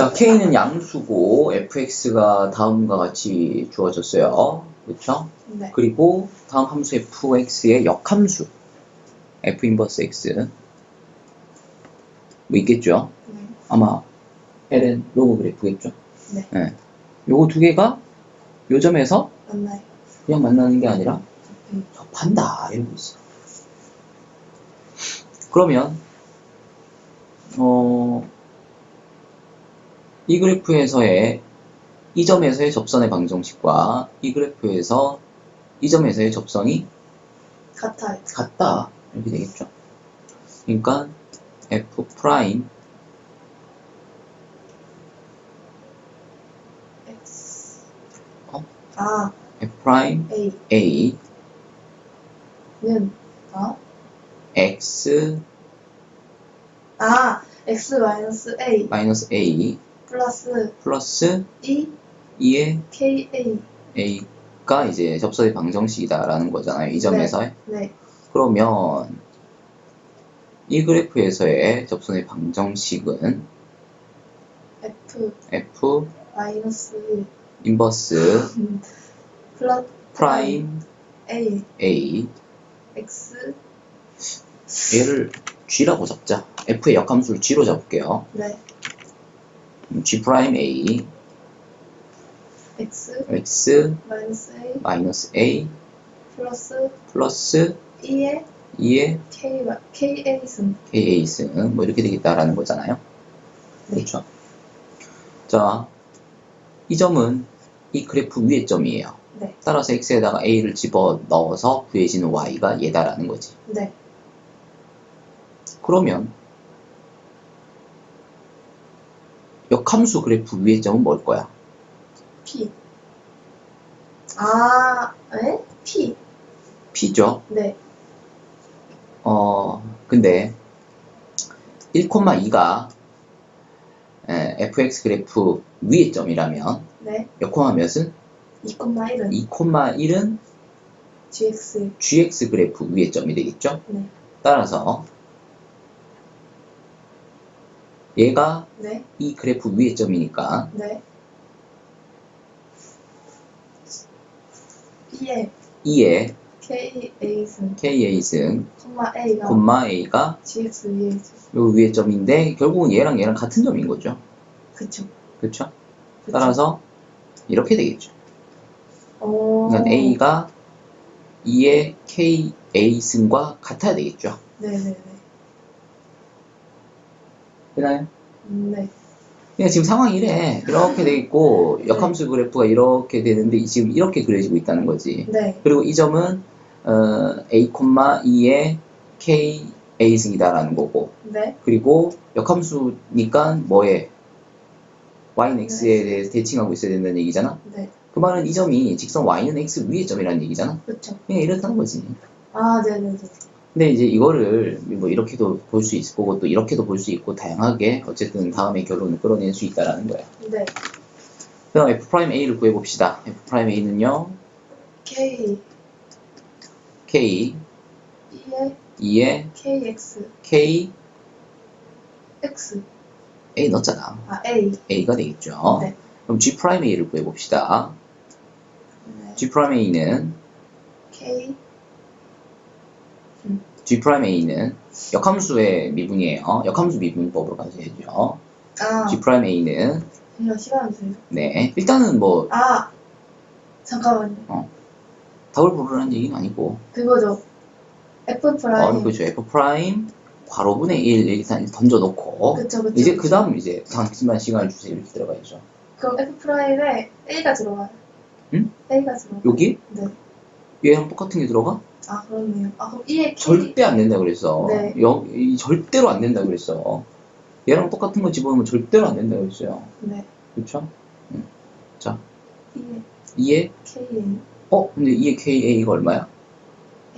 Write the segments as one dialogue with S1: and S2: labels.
S1: 자, K는 양수고 fx가 다음과 같이 주어졌어요. 그렇죠?
S2: 네.
S1: 그리고 다음 함수 fx의 역함수 f 인버스 x 뭐 있겠죠?
S2: 네.
S1: 아마 ln 로그 그래프겠죠?
S2: 네.
S1: 요거 두 개가 요 점에서
S2: 맞나요?
S1: 그냥 만나는 게 아니라
S2: 음.
S1: 접한다 이러고 있어. 그러면 어, 이 그래프에서의 이 점에서의 접선의 방정식과 이 그래프에서 이 점에서의 접선이
S2: 같아요.
S1: 같다 이렇게 되겠죠. 그러니까 f 프라임
S2: X.
S1: 어?
S2: 아,
S1: f 프라임
S2: A.
S1: a
S2: 는, 어?
S1: x
S2: 아, X 마이너스 A
S1: 마이너스 a
S2: 플러스
S1: 플러스
S2: E
S1: 2의
S2: K A.
S1: a가 이제 접선의 방정식이다라는 거잖아요. 이 점에서의.
S2: 네.
S1: 그러면 이 그래프에서의 접선의 방정식은
S2: F
S1: f
S2: 마이너스 1
S1: 인버스
S2: 플러스
S1: 프라임
S2: A
S1: a
S2: X
S1: 얘를 g라고 잡자. f의 역함수를 g로 잡을게요.
S2: 네.
S1: G 프라임 a
S2: X
S1: x
S2: 마이너스 A
S1: 마이너스 a
S2: 플러스
S1: 플러스
S2: 2의
S1: 2의
S2: K 마- K A 승.
S1: ka 승 뭐 이렇게 되겠다라는 거잖아요.
S2: 네.
S1: 그렇죠. 자, 이 점은 이 그래프 위의 점이에요.
S2: 네.
S1: 따라서 x에다가 a를 집어 넣어서 구해지는 y가 얘다라는 거지.
S2: 네.
S1: 그러면 역함수 그래프 위의 점은 뭘 거야?
S2: P. 아, 에? P.
S1: p죠.
S2: 네.
S1: 어, 근데 1,2가 fx 그래프 위의 점이라면
S2: 네.
S1: 역콤마 몇은
S2: 2,1은
S1: 2,1은
S2: GX.
S1: gx 그래프 위의 점이 되겠죠.
S2: 네.
S1: 따라서 얘가
S2: 네.
S1: 이 그래프 위의 점이니까
S2: 네. 2의
S1: 2의
S2: K A 승.
S1: ka승
S2: 콤마 A가
S1: 콤마 a가
S2: GX 위에 있죠.
S1: 요 위의 점인데 결국은 얘랑 얘랑 같은 점인 거죠.
S2: 그쵸.
S1: 그렇죠?
S2: 그쵸.
S1: 따라서 이렇게 되겠죠.
S2: 어...
S1: 그러니까 a가 2의 ka승과 같아야 되겠죠.
S2: 네네네.
S1: 되나요?
S2: 네.
S1: 그냥 지금 상황이 이래. 이렇게 돼 있고 역함수 그래프가 이렇게 되는데 지금 이렇게 그려지고 있다는 거지.
S2: 네.
S1: 그리고 이 점은 어, a, 2의 k a승이다라는 거고
S2: 네.
S1: 그리고 역함수니까 뭐에 y는 x에 대해서 대칭하고 있어야 된다는 얘기잖아.
S2: 네.
S1: 그 말은 이 점이 직선 y는 x 위의 점이라는 얘기잖아.
S2: 그쵸.
S1: 그냥 이렇다는 거지.
S2: 아, 네네네.
S1: 근데 이제 이거를 뭐 이렇게도 볼 수 있을 거고 또 이렇게도 볼 수 있고 다양하게 어쨌든 다음에 결론을 끌어낼 수 있다라는 거야.
S2: 네.
S1: 그럼 f 프라임 a를 구해 봅시다. f 프라임 a는요
S2: K
S1: k
S2: 2의
S1: 2의
S2: KX
S1: k
S2: X
S1: a 넣었잖아.
S2: 아 A
S1: a가 되겠죠.
S2: 네.
S1: 그럼 g 프라임 a를 구해 봅시다.
S2: 네.
S1: g 프라임 a는
S2: K
S1: g 프라임 a는 역함수의 미분이에요. 역함수 미분법으로 가셔야죠.
S2: 아
S1: g 프라임 a는
S2: 잠시만 시간 주세요.
S1: 네 일단은 뭐
S2: 아 잠깐만요.
S1: 답을 부르라는 얘기는 아니고
S2: 그거죠. F 프라임.
S1: 어, 그죠. f 프라임 괄호분의 1 일단 던져놓고
S2: 그쵸 그쵸.
S1: 이제 그 다음 이제 잠시만 시간을 주세요 이렇게 들어가야죠.
S2: 그럼 F 프라임에 A가 들어가요.
S1: 응?
S2: A가 들어가.
S1: 여기
S2: 네.
S1: 얘랑 똑같은 게 들어가?
S2: 아 그렇네요. 아 그럼 2의 K.
S1: 절대 안 된다 그랬어.
S2: 네.
S1: 여, 이 절대로 안 된다 그랬어. 얘랑 똑같은 거 집어넣으면 절대로 안 된다 그랬어요.
S2: 네.
S1: 그렇죠?
S2: 2의
S1: 2에
S2: K A.
S1: 어 근데 2에 KA가 얼마야?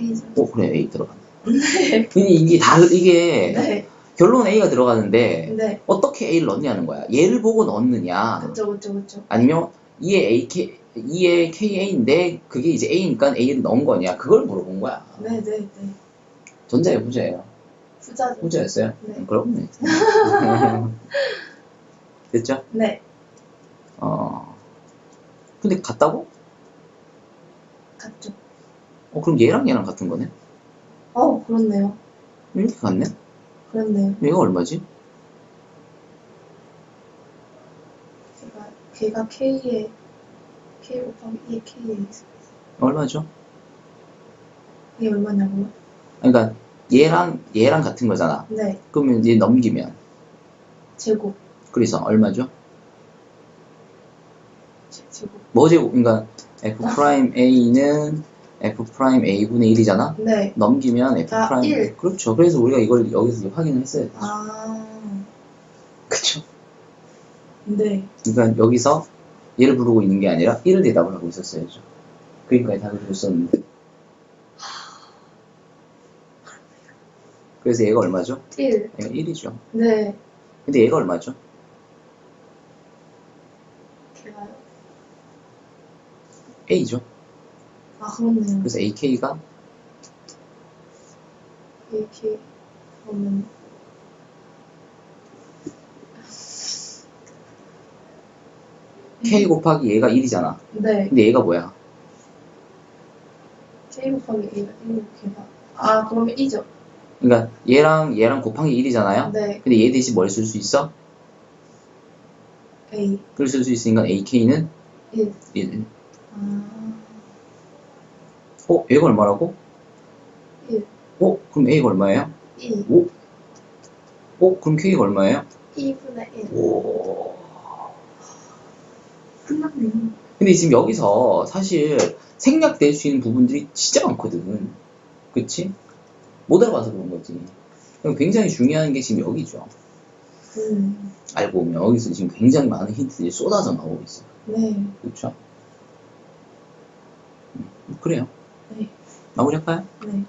S2: A죠.
S1: 어 그래 A 들어간다. 근데 이게 다 이게
S2: 네.
S1: 결론 A가 들어가는데
S2: 네.
S1: 어떻게 A를 넣냐는 거야. 얘를 보고 넣느냐
S2: 그쵸 그쵸 그쵸.
S1: 아니면 2에 A K 2에 KA인데 그게 이제 A니까 A를 넣은 거냐 그걸 물어본 거야.
S2: 네네 네.
S1: 전자예요 부자예요?
S2: 부자죠.
S1: 부자였어요?
S2: 네.
S1: 그럼 네. 됐죠?
S2: 네.
S1: 어. 근데 같다고?
S2: 같죠.
S1: 어, 그럼 얘랑 얘랑 같은 거네?
S2: 어, 그렇네요.
S1: 이렇게 같네?
S2: 그렇네요.
S1: 얘가 얼마지?
S2: 걔가 K에, K 곱하기 2의 K에 있어.
S1: 얼마죠?
S2: 이게 얼마냐고요?
S1: 그러니까 얘랑 얘랑 같은 거잖아.
S2: 네.
S1: 그러면 얘 넘기면
S2: 제곱.
S1: 그래서 얼마죠?
S2: 제- 제곱.
S1: 뭐 제곱? 그러니까 f 프라임 a는 f 프라임 a 분의 1이잖아.
S2: 네.
S1: 넘기면 f
S2: 아,
S1: 프라임
S2: 일.
S1: 그렇죠. 그래서 우리가 이걸 여기서 확인을 했어야 돼.
S2: 아,
S1: 그렇죠.
S2: 네.
S1: 그러니까 여기서 얘를 부르고 있는 게 아니라 1을 대답을 하고 있었어야죠. 그러니까 답을 줬었는데. 그래서 얘가 얼마죠?
S2: 1.
S1: 얘가 1이죠.
S2: 네.
S1: 근데 얘가 얼마죠?
S2: 걔가요.
S1: a죠.
S2: 아, 그렇네요.
S1: 그래서 ak가
S2: 이렇게 보면
S1: k 곱하기 얘가 1이잖아.
S2: 네.
S1: 근데 얘가 뭐야?
S2: K 곱하기 A가 1 걔가 아 그러면 2죠.
S1: 그러니까 얘랑 얘랑 곱한 게 1이잖아요.
S2: 네.
S1: 근데 얘 대신 뭘 쓸 수 있어?
S2: A
S1: 그걸 쓸 수 있으니까 ak는
S2: 1.
S1: 1.
S2: 아
S1: 어? 얘가 얼마라고?
S2: 1.
S1: 어? 그럼 a가 얼마예요?
S2: 2.
S1: 오? 어? 그럼 k가 얼마예요?
S2: 2분의 1.
S1: 오. 근데 지금 여기서 사실 생략될 수 있는 부분들이 진짜 많거든. 그치? 못 알아봐서 그런 거지. 그럼 굉장히 중요한 게 지금 여기죠.
S2: 음.
S1: 알고 보면 여기서 지금 굉장히 많은 힌트들이 쏟아져 나오고 있어요.
S2: 네.
S1: 그렇죠? 음, 그래요.
S2: 네.
S1: 마무리할까요?
S2: 네.